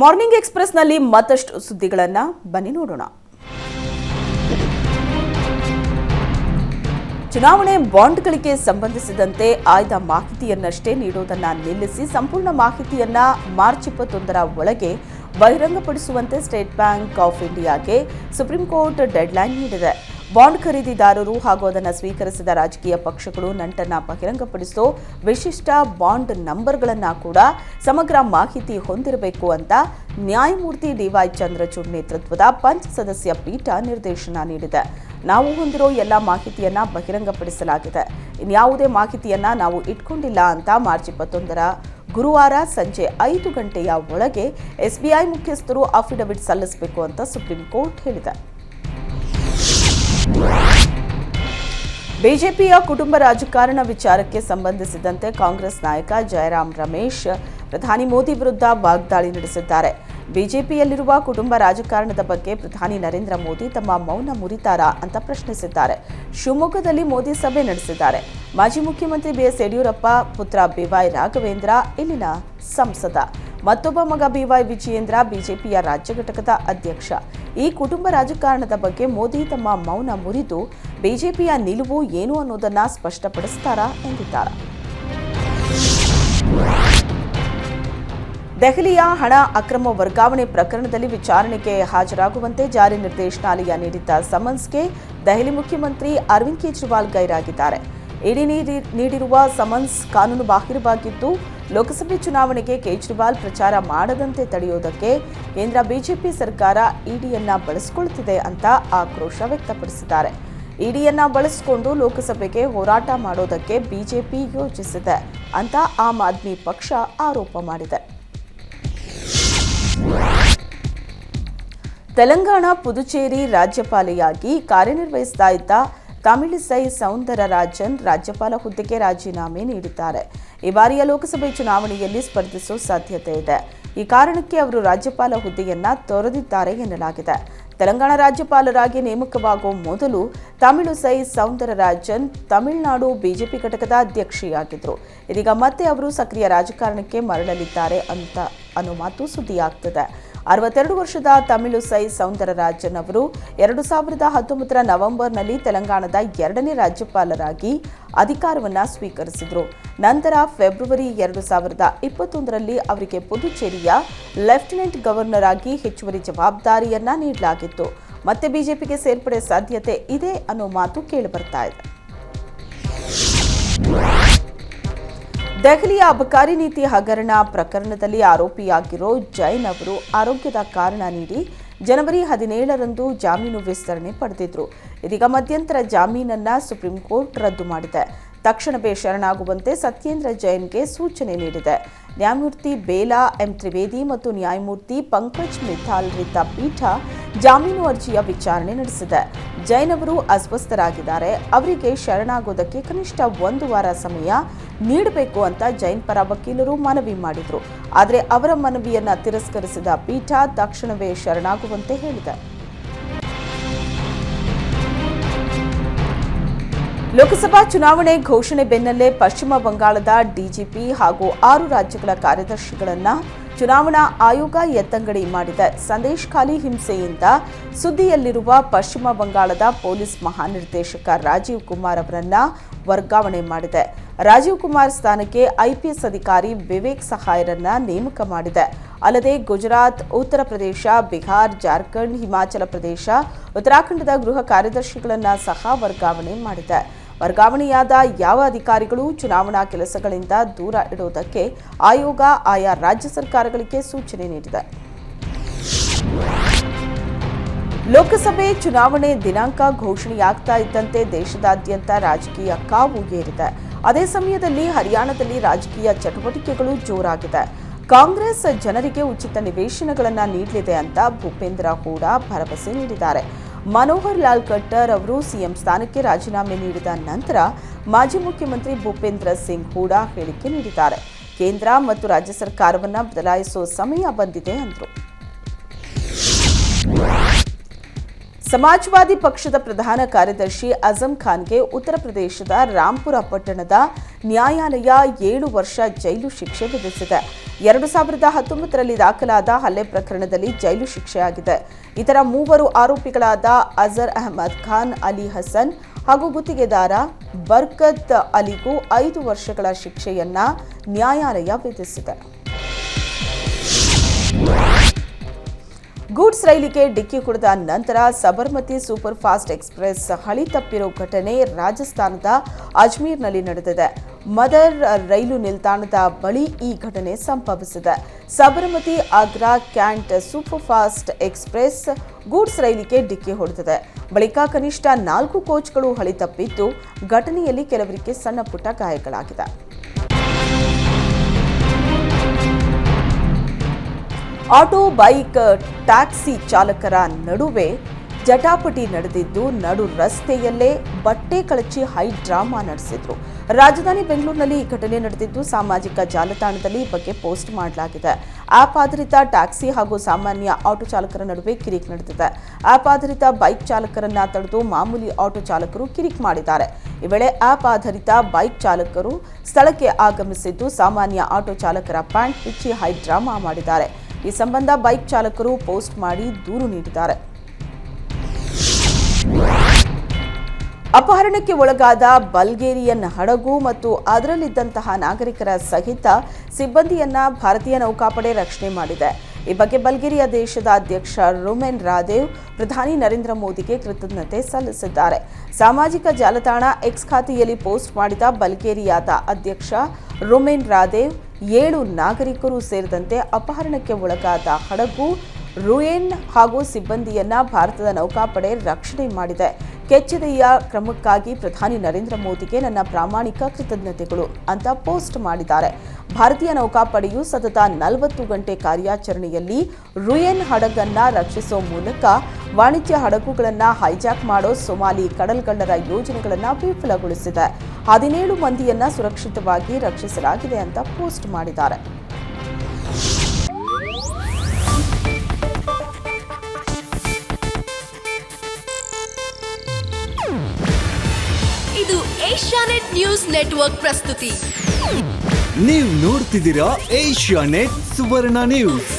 Morning ಎಕ್ಸ್ಪ್ರೆಸ್ನಲ್ಲಿ ಮತ್ತಷ್ಟು ಸುದ್ದಿಗಳನ್ನು ಬನ್ನಿ ನೋಡೋಣ. ಚುನಾವಣೆ ಬಾಂಡ್ಗಳಿಗೆ ಸಂಬಂಧಿಸಿದಂತೆ ಆಯ್ದ ಮಾಹಿತಿಯನ್ನಷ್ಟೇ ನೀಡುವುದನ್ನು ನಿಲ್ಲಿಸಿ ಸಂಪೂರ್ಣ ಮಾಹಿತಿಯನ್ನ ಮಾರ್ಚ್ ಇಪ್ಪತ್ತೊಂದರ ಒಳಗೆ ಬಹಿರಂಗಪಡಿಸುವಂತೆ ಸ್ಟೇಟ್ ಬ್ಯಾಂಕ್ ಆಫ್ ಇಂಡಿಯಾಗೆ ಸುಪ್ರೀಂ ಕೋರ್ಟ್ ಡೆಡ್ಲೈನ್ ನೀಡಿದೆ. ಬಾಂಡ್ ಖರೀದಿದಾರರು ಹಾಗೂ ಅದನ್ನು ಸ್ವೀಕರಿಸಿದ ರಾಜಕೀಯ ಪಕ್ಷಗಳು ನಂಟನ್ನ ಬಹಿರಂಗಪಡಿಸೋ ವಿಶಿಷ್ಟ ಬಾಂಡ್ ನಂಬರ್ಗಳನ್ನು ಕೂಡ ಸಮಗ್ರ ಮಾಹಿತಿ ಹೊಂದಿರಬೇಕು ಅಂತ ನ್ಯಾಯಮೂರ್ತಿ ಡಿವೈ ಚಂದ್ರಚೂಡ್ ನೇತೃತ್ವದ ಪಂಚ ಸದಸ್ಯ ಪೀಠ ನಿರ್ದೇಶನ ನೀಡಿದೆ. ನಾವು ಹೊಂದಿರೋ ಎಲ್ಲ ಮಾಹಿತಿಯನ್ನ ಬಹಿರಂಗಪಡಿಸಲಾಗಿದೆ. ಇನ್ಯಾವುದೇ ಮಾಹಿತಿಯನ್ನ ನಾವು ಇಟ್ಕೊಂಡಿಲ್ಲ ಅಂತ ಮಾರ್ಚ್ ಇಪ್ಪತ್ತೊಂದರ ಗುರುವಾರ ಸಂಜೆ ಐದು ಗಂಟೆಯ ಒಳಗೆ ಎಸ್ಬಿಐ ಮುಖ್ಯಸ್ಥರು ಅಫಿಡವಿಟ್ ಸಲ್ಲಿಸಬೇಕು ಅಂತ ಸುಪ್ರೀಂ ಕೋರ್ಟ್ ಹೇಳಿದೆ. ಬಿಜೆಪಿಯ ಕುಟುಂಬ ರಾಜಕಾರಣ ವಿಚಾರಕ್ಕೆ ಸಂಬಂಧಿಸಿದಂತೆ ಕಾಂಗ್ರೆಸ್ ನಾಯಕ ಜಯರಾಮ್ ರಮೇಶ್, ಪ್ರಧಾನಿ ಮೋದಿ ವಿರುದ್ಧ ವಾಗ್ದಾಳಿ ನಡೆಸಿದ್ದಾರೆ. ಬಿಜೆಪಿಯಲ್ಲಿರುವ ಕುಟುಂಬ ರಾಜಕಾರಣದ ಬಗ್ಗೆ ಪ್ರಧಾನಿ ನರೇಂದ್ರ ಮೋದಿ ತಮ್ಮ ಮೌನ ಮುರಿತಾರಾ ಅಂತ ಪ್ರಶ್ನಿಸಿದ್ದಾರೆ. ಶಿವಮೊಗ್ಗದಲ್ಲಿ ಮೋದಿ ಸಭೆ ನಡೆಸಿದ್ದಾರೆ. ಮಾಜಿ ಮುಖ್ಯಮಂತ್ರಿ ಬಿಎಸ್ ಯಡಿಯೂರಪ್ಪ, ಪುತ್ರ ಬಿವೈ ರಾಘವೇಂದ್ರ, ಇಲ್ಲಿನ ಸಂಸದ. ಮತ್ತೊಬ್ಬ ಮಗ ಬಿವೈ ವಿಜಯೇಂದ್ರ ಬಿಜೆಪಿಯ ರಾಜ್ಯ ಘಟಕದ ಅಧ್ಯಕ್ಷ. ಈ ಕುಟುಂಬ ರಾಜಕಾರಣದ ಬಗ್ಗೆ ಮೋದಿ ತಮ್ಮ ಮೌನ ಮುರಿದು ಬಿಜೆಪಿಯ ನಿಲುವು ಏನು ಅನ್ನೋದನ್ನ ಸ್ಪಷ್ಟಪಡಿಸ್ತಾರಾ ಎಂದಿದ್ದಾರೆ. ದೆಹಲಿಯ ಹಣ ಅಕ್ರಮ ವರ್ಗಾವಣೆ ಪ್ರಕರಣದಲ್ಲಿ ವಿಚಾರಣೆಗೆ ಹಾಜರಾಗುವಂತೆ ಜಾರಿ ನಿರ್ದೇಶನಾಲಯ ನೀಡಿದ್ದ ಸಮನ್ಸ್ಗೆ ದೆಹಲಿ ಮುಖ್ಯಮಂತ್ರಿ ಅರವಿಂದ್ ಕೇಜ್ರಿವಾಲ್ ಗೈರಾಗಿದ್ದಾರೆ. ಇಡಿ ನೀಡಿ- ನೀಡಿರುವ ಸಮನ್ಸ್ ಕಾನೂನು ಬಾಹಿರವಾಗಿದ್ದು, ಲೋಕಸಭೆ ಚುನಾವಣೆಗೆ ಕೇಜ್ರಿವಾಲ್ ಪ್ರಚಾರ ಮಾಡದಂತೆ ತಡೆಯುವುದಕ್ಕೆ ಕೇಂದ್ರ ಬಿಜೆಪಿ ಸರ್ಕಾರ ಇಡಿಯನ್ನ ಬಳಸಿಕೊಳ್ಳುತ್ತಿದೆ ಅಂತ ಆಕ್ರೋಶ ವ್ಯಕ್ತಪಡಿಸಿದ್ದಾರೆ. ಇಡಿಯನ್ನ ಬಳಸಿಕೊಂಡು ಲೋಕಸಭೆಗೆ ಹೋರಾಟ ಮಾಡೋದಕ್ಕೆ ಬಿಜೆಪಿ ಯೋಚಿಸಿದೆ ಅಂತ ಆಮ್ ಆದ್ಮಿ ಪಕ್ಷ ಆರೋಪ ಮಾಡಿದೆ. ತೆಲಂಗಾಣ ಪುದುಚೇರಿ ರಾಜ್ಯಪಾಲೆಯಾಗಿ ಕಾರ್ಯನಿರ್ವಹಿಸ್ತಾ ಇದ್ದ ತಮಿಳಿಸೈ ಸೌಂದರರಾಜನ್ ರಾಜ್ಯಪಾಲ ಹುದ್ದೆಗೆ ರಾಜೀನಾಮೆ ನೀಡಿದ್ದಾರೆ. ಈ ಬಾರಿಯ ಲೋಕಸಭೆ ಚುನಾವಣೆಯಲ್ಲಿ ಸ್ಪರ್ಧಿಸುವ ಸಾಧ್ಯತೆ ಇದೆ. ಈ ಕಾರಣಕ್ಕೆ ಅವರು ರಾಜ್ಯಪಾಲ ಹುದ್ದೆಯನ್ನ ತೊರೆದಿದ್ದಾರೆ ಎನ್ನಲಾಗಿದೆ. ತೆಲಂಗಾಣ ರಾಜ್ಯಪಾಲರಾಗಿ ನೇಮಕವಾಗುವ ಮೊದಲು ತಮಿಳುಸೈ ಸೌಂದರರಾಜನ್ ತಮಿಳುನಾಡು ಬಿಜೆಪಿ ಘಟಕದ ಅಧ್ಯಕ್ಷೆಯಾಗಿದ್ದರು. ಇದೀಗ ಮತ್ತೆ ಅವರು ಸಕ್ರಿಯ ರಾಜಕಾರಣಕ್ಕೆ ಮರಳಲಿದ್ದಾರೆ ಅಂತ ಅನ್ನೋ ಮಾತು ಸುದ್ದಿಯಾಗ್ತಿದೆ. ಅರವತ್ತೆರಡು ವರ್ಷದ ತಮಿಳು ಸೈ ಸೌಂದರರಾಜನ್ ಅವರು ಎರಡು ಸಾವಿರದ ಹತ್ತೊಂಬತ್ತರ ನವೆಂಬರ್ನಲ್ಲಿ ತೆಲಂಗಾಣದ ಎರಡನೇ ರಾಜ್ಯಪಾಲರಾಗಿ ಅಧಿಕಾರವನ್ನು ಸ್ವೀಕರಿಸಿದರು. ನಂತರ ಫೆಬ್ರವರಿ ಎರಡು ಸಾವಿರದ ಇಪ್ಪತ್ತೊಂದರಲ್ಲಿ ಅವರಿಗೆ ಪುದುಚೇರಿಯ ಲೆಫ್ಟಿನೆಂಟ್ ಗವರ್ನರ್ ಆಗಿ ಹೆಚ್ಚುವರಿ ಜವಾಬ್ದಾರಿಯನ್ನ ನೀಡಲಾಗಿತ್ತು. ಮತ್ತೆ ಬಿಜೆಪಿಗೆ ಸೇರ್ಪಡೆ ಸಾಧ್ಯತೆ ಇದೆ ಅನ್ನೋ ಮಾತು ಕೇಳಿಬರ್ತಾ ಇದೆ. ದೆಹಲಿಯ ಅಬಕಾರಿ ನೀತಿ ಹಗರಣ ಪ್ರಕರಣದಲ್ಲಿ ಆರೋಪಿಯಾಗಿರೋ ಜೈನ್ ಅವರು ಆರೋಗ್ಯದ ಕಾರಣ ನೀಡಿ ಜನವರಿ ಹದಿನೇಳರಂದು ಜಾಮೀನು ವಿಸ್ತರಣೆ ಪಡೆದಿದ್ರು. ಇದೀಗ ಮಧ್ಯಂತರ ಜಾಮೀನನ್ನ ಸುಪ್ರೀಂ ಕೋರ್ಟ್ ರದ್ದು ಮಾಡಿದೆ. ತಕ್ಷಣವೇ ಶರಣಾಗುವಂತೆ ಸತ್ಯೇಂದ್ರ ಜೈನ್ಗೆ ಸೂಚನೆ ನೀಡಿದೆ. ನ್ಯಾಯಮೂರ್ತಿ ಬೇಲಾ ಎಂ ತ್ರಿವೇದಿ ಮತ್ತು ನ್ಯಾಯಮೂರ್ತಿ ಪಂಕಜ್ ಮಿಥಾಲ್ ರಿದ್ದ ಪೀಠ ಜಾಮೀನು ಅರ್ಜಿಯ ವಿಚಾರಣೆ ನಡೆಸಿದೆ. ಜೈನ್ ಅವರು ಅಸ್ವಸ್ಥರಾಗಿದ್ದಾರೆ. ಅವರಿಗೆ ಶರಣಾಗೋದಕ್ಕೆ ಕನಿಷ್ಠ ಒಂದು ವಾರ ಸಮಯ ನೀಡಬೇಕು ಅಂತ ಜೈನ್ ಪರ ವಕೀಲರು ಮನವಿ ಮಾಡಿದರು. ಆದರೆ ಅವರ ಮನವಿಯನ್ನು ತಿರಸ್ಕರಿಸಿದ ಪೀಠ ತಕ್ಷಣವೇ ಶರಣಾಗುವಂತೆ ಹೇಳಿದೆ. ಲೋಕಸಭಾ ಚುನಾವಣೆ ಘೋಷಣೆ ಬೆನ್ನಲ್ಲೇ ಪಶ್ಚಿಮ ಬಂಗಾಳದ ಡಿಜಿಪಿ ಹಾಗೂ ಆರು ರಾಜ್ಯಗಳ ಕಾರ್ಯದರ್ಶಿಗಳನ್ನ ಚುನಾವಣಾ ಆಯೋಗ ಎತ್ತಂಗಡಿ ಮಾಡಿದೆ. ಸಂದೇಶ್ ಖಾಲಿ ಹಿಂಸೆಯಿಂದ ಸುದ್ದಿಯಲ್ಲಿರುವ ಪಶ್ಚಿಮ ಬಂಗಾಳದ ಪೊಲೀಸ್ ಮಹಾನಿರ್ದೇಶಕ ರಾಜೀವ್ ಕುಮಾರ್ ಅವರನ್ನ ವರ್ಗಾವಣೆ ಮಾಡಿದೆ. ರಾಜೀವ್ ಕುಮಾರ್ ಸ್ಥಾನಕ್ಕೆ ಐಪಿಎಸ್ ಅಧಿಕಾರಿ ವಿವೇಕ್ ಸಹಾಯರನ್ನ ನೇಮಕ ಮಾಡಿದೆ. ಅಲ್ಲದೆ ಗುಜರಾತ್, ಉತ್ತರ ಪ್ರದೇಶ, ಬಿಹಾರ್, ಜಾರ್ಖಂಡ್, ಹಿಮಾಚಲ ಪ್ರದೇಶ, ಉತ್ತರಾಖಂಡದ ಗೃಹ ಕಾರ್ಯದರ್ಶಿಗಳನ್ನ ಸಹ ವರ್ಗಾವಣೆ ಮಾಡಿದೆ. ವರ್ಗಾವಣೆಯಾದ ಯಾವ ಅಧಿಕಾರಿಗಳು ಚುನಾವಣಾ ಕೆಲಸಗಳಿಂದ ದೂರ ಇಡುವುದಕ್ಕೆ ಆಯೋಗ ಆಯಾ ರಾಜ್ಯ ಸರ್ಕಾರಗಳಿಗೆ ಸೂಚನೆ ನೀಡಿದೆ. ಲೋಕಸಭೆ ಚುನಾವಣೆ ದಿನಾಂಕ ಘೋಷಣೆಯಾಗ್ತಾ ಇದ್ದಂತೆ ದೇಶದಾದ್ಯಂತ ರಾಜಕೀಯ ಕಾವು ಏರಿದೆ. ಅದೇ ಸಮಯದಲ್ಲಿ ಹರಿಯಾಣದಲ್ಲಿ ರಾಜಕೀಯ ಚಟುವಟಿಕೆಗಳು ಜೋರಾಗಿದೆ. ಕಾಂಗ್ರೆಸ್ ಜನರಿಗೆ ಉಚಿತ ನಿವೇಶನಗಳನ್ನು ನೀಡಲಿದೆ ಅಂತ ಭೂಪೇಂದ್ರ ಹೂಡಾ ಭರವಸೆ ನೀಡಿದ್ದಾರೆ. ಮನೋಹರ್ ಲಾಲ್ ಖಟ್ಟರ್ ಅವರು ಸಿಎಂ ಸ್ಥಾನಕ್ಕೆ ರಾಜೀನಾಮೆ ನೀಡಿದ ನಂತರ ಮಾಜಿ ಮುಖ್ಯಮಂತ್ರಿ ಭೂಪೇಂದ್ರ ಸಿಂಗ್ ಕೂಡ ಹೇಳಿಕೆ ನೀಡಿದ್ದಾರೆ. ಕೇಂದ್ರ ಮತ್ತು ರಾಜ್ಯ ಸರ್ಕಾರವನ್ನು ಬದಲಾಯಿಸುವ ಸಮಯ ಬಂದಿದೆ ಎಂದರು ಸಮಾಜವಾದಿ ಪಕ್ಷದ ಪ್ರಧಾನ ಕಾರ್ಯದರ್ಶಿ ಅಜಂ ಖಾನ್ಗೆ ಉತ್ತರ ಪ್ರದೇಶದ ರಾಂಪುರ ಪಟ್ಟಣದ ನ್ಯಾಯಾಲಯ ಏಳು ವರ್ಷ ಜೈಲು ಶಿಕ್ಷೆ ವಿಧಿಸಿದೆ. ಎರಡು ಸಾವಿರದ ಹತ್ತೊಂಬತ್ತರಲ್ಲಿ ದಾಖಲಾದ ಹಲ್ಲೆ ಪ್ರಕರಣದಲ್ಲಿ ಜೈಲು ಶಿಕ್ಷೆಯಾಗಿದೆ. ಇತರ ಮೂವರು ಆರೋಪಿಗಳಾದ ಅಜರ್ ಅಹಮದ್ ಖಾನ್, ಅಲಿ ಹಸನ್ ಹಾಗೂ ಗುತ್ತಿಗೆದಾರ ಬರ್ಕತ್ ಅಲಿಗೂ ಐದು ವರ್ಷಗಳ ಶಿಕ್ಷೆಯನ್ನ ನ್ಯಾಯಾಲಯ ವಿಧಿಸಿದೆ. ಗೂಡ್ಸ್ ರೈಲಿಗೆ ಡಿಕ್ಕಿ ಹೊಡೆದ ನಂತರ ಸಬರ್ಮತಿ ಸೂಪರ್ ಫಾಸ್ಟ್ ಎಕ್ಸ್ಪ್ರೆಸ್ ಹಳಿ ತಪ್ಪಿರೋ ಘಟನೆ ರಾಜಸ್ಥಾನದ ಅಜ್ಮೀರ್ನಲ್ಲಿ ನಡೆದಿದೆ. ಮದರ್ ರೈಲು ನಿಲ್ದಾಣದ ಬಳಿ ಈ ಘಟನೆ ಸಂಭವಿಸಿದೆ. Sabarmati Agra cantt super fast express goods ರೈಲಿಗೆ ಡಿಕ್ಕಿ ಹೊಡೆದಿದೆ. ಬಳಿಕ ಕನಿಷ್ಠ ನಾಲ್ಕು ಕೋಚ್ಗಳು ಹಳಿ ತಪ್ಪಿದ್ದು, ಘಟನೆಯಲ್ಲಿ ಕೆಲವರಿಗೆ ಸಣ್ಣ ಪುಟ್ಟ ಗಾಯಗಳಾಗಿದೆ ಆಟೋ, ಬೈಕ್, ಟ್ಯಾಕ್ಸಿ ಚಾಲಕರ ನಡುವೆ ಜಟಾಪಟಿ ನಡೆದಿದ್ದು ನಡು ರಸ್ತೆಯಲ್ಲೇ ಬಟ್ಟೆ ಕಳಚಿ ಹೈ ಡ್ರಾಮಾ ನಡೆಸಿದ್ರು. ರಾಜಧಾನಿ ಬೆಂಗಳೂರಿನಲ್ಲಿ ಈ ಘಟನೆ ನಡೆದಿದ್ದು ಸಾಮಾಜಿಕ ಜಾಲತಾಣದಲ್ಲಿ ಈ ಬಗ್ಗೆ ಪೋಸ್ಟ್ ಮಾಡಲಾಗಿದೆ. ಆಪ್ ಆಧಾರಿತ ಟ್ಯಾಕ್ಸಿ ಹಾಗೂ ಸಾಮಾನ್ಯ ಆಟೋ ಚಾಲಕರ ನಡುವೆ ಕಿರಿಕ್ ನಡೆದಿದೆ. ಆಪ್ ಆಧಾರಿತ ಬೈಕ್ ಚಾಲಕರನ್ನ ತಡೆದು ಮಾಮೂಲಿ ಆಟೋ ಚಾಲಕರು ಕಿರಿಕ್ ಮಾಡಿದ್ದಾರೆ. ಈ ವೇಳೆ ಆಪ್ ಆಧಾರಿತ ಬೈಕ್ ಚಾಲಕರು ಸ್ಥಳಕ್ಕೆ ಆಗಮಿಸಿದ್ದು ಸಾಮಾನ್ಯ ಆಟೋ ಚಾಲಕರ ಪ್ಯಾಂಟ್ ಬಿಚ್ಚಿ ಹೈ ಡ್ರಾಮಾ ಮಾಡಿದ್ದಾರೆ. ಈ ಸಂಬಂಧ ಬೈಕ್ ಚಾಲಕರು ಪೋಸ್ಟ್ ಮಾಡಿ ದೂರು ನೀಡಿದ್ದಾರೆ. ಅಪಹರಣಕ್ಕೆ ಒಳಗಾದ ಬಲ್ಗೇರಿಯನ್ ಹಡಗು ಮತ್ತು ಅದರಲ್ಲಿದ್ದಂತಹ ನಾಗರಿಕರ ಸಹಿತ ಸಿಬ್ಬಂದಿಯನ್ನ ಭಾರತೀಯ ನೌಕಾಪಡೆ ರಕ್ಷಣೆ ಮಾಡಿದೆ. ಈ ಬಗ್ಗೆ ಬಲ್ಗೇರಿಯಾ ದೇಶದ ಅಧ್ಯಕ್ಷ ರೋಮೆನ್ ರಾದೇವ್, ಪ್ರಧಾನಿ ನರೇಂದ್ರ ಮೋದಿಗೆ ಕೃತಜ್ಞತೆ ಸಲ್ಲಿಸಿದ್ದಾರೆ. ಸಾಮಾಜಿಕ ಜಾಲತಾಣ ಎಕ್ಸ್ ಖಾತೆಯಲ್ಲಿ ಪೋಸ್ಟ್ ಮಾಡಿದ ಬಲ್ಗೇರಿಯಾದ ಅಧ್ಯಕ್ಷ ರುಮೆನ್ ರಾದೇವ್ ಏಳು ನಾಗರಿಕರು ಸೇರಿದಂತೆ ಅಪಹರಣಕ್ಕೆ ಒಳಗಾದ ಹಡಗು ರುಯೆನ್ ಹಾಗೂ ಸಿಬ್ಬಂದಿಯನ್ನ ಭಾರತದ ನೌಕಾಪಡೆ ರಕ್ಷಣೆ ಮಾಡಿದೆ. ಕೆಚ್ಚೆದೆಯ ಕ್ರಮಕ್ಕಾಗಿ ಪ್ರಧಾನಿ ನರೇಂದ್ರ ಮೋದಿಗೆ ನನ್ನ ಪ್ರಾಮಾಣಿಕ ಕೃತಜ್ಞತೆಗಳು ಅಂತ ಪೋಸ್ಟ್ ಮಾಡಿದ್ದಾರೆ. ಭಾರತೀಯ ನೌಕಾಪಡೆಯು ಸತತ ನಲವತ್ತು ಗಂಟೆ ಕಾರ್ಯಾಚರಣೆಯಲ್ಲಿ ರುಯೆನ್ ಹಡಗನ್ನ ರಕ್ಷಿಸುವ ಮೂಲಕ ವಾಣಿಜ್ಯ ಹಡಗುಗಳನ್ನು ಹೈಜಾಕ್ ಮಾಡೋ ಸೊಮಾಲಿ ಕಡಲ್ಗಳ್ಳರ ಯೋಜನೆಗಳನ್ನು ವಿಫಲಗೊಳಿಸಿದೆ. ಹದಿನೇಳು ಮಂದಿಯನ್ನ ಸುರಕ್ಷಿತವಾಗಿ ರಕ್ಷಿಸಲಾಗಿದೆ ಅಂತ ಪೋಸ್ಟ್ ಮಾಡಿದ್ದಾರೆ. ಇದು ಏಷ್ಯಾನೆಟ್ ನ್ಯೂಸ್ ನೆಟ್ವರ್ಕ್ ಪ್ರಸ್ತುತಿ. ನೀವು ನೋಡ್ತಿದ್ದೀರಾ ಏಷ್ಯಾ ನೆಟ್ ಸುವರ್ಣ ನ್ಯೂಸ್.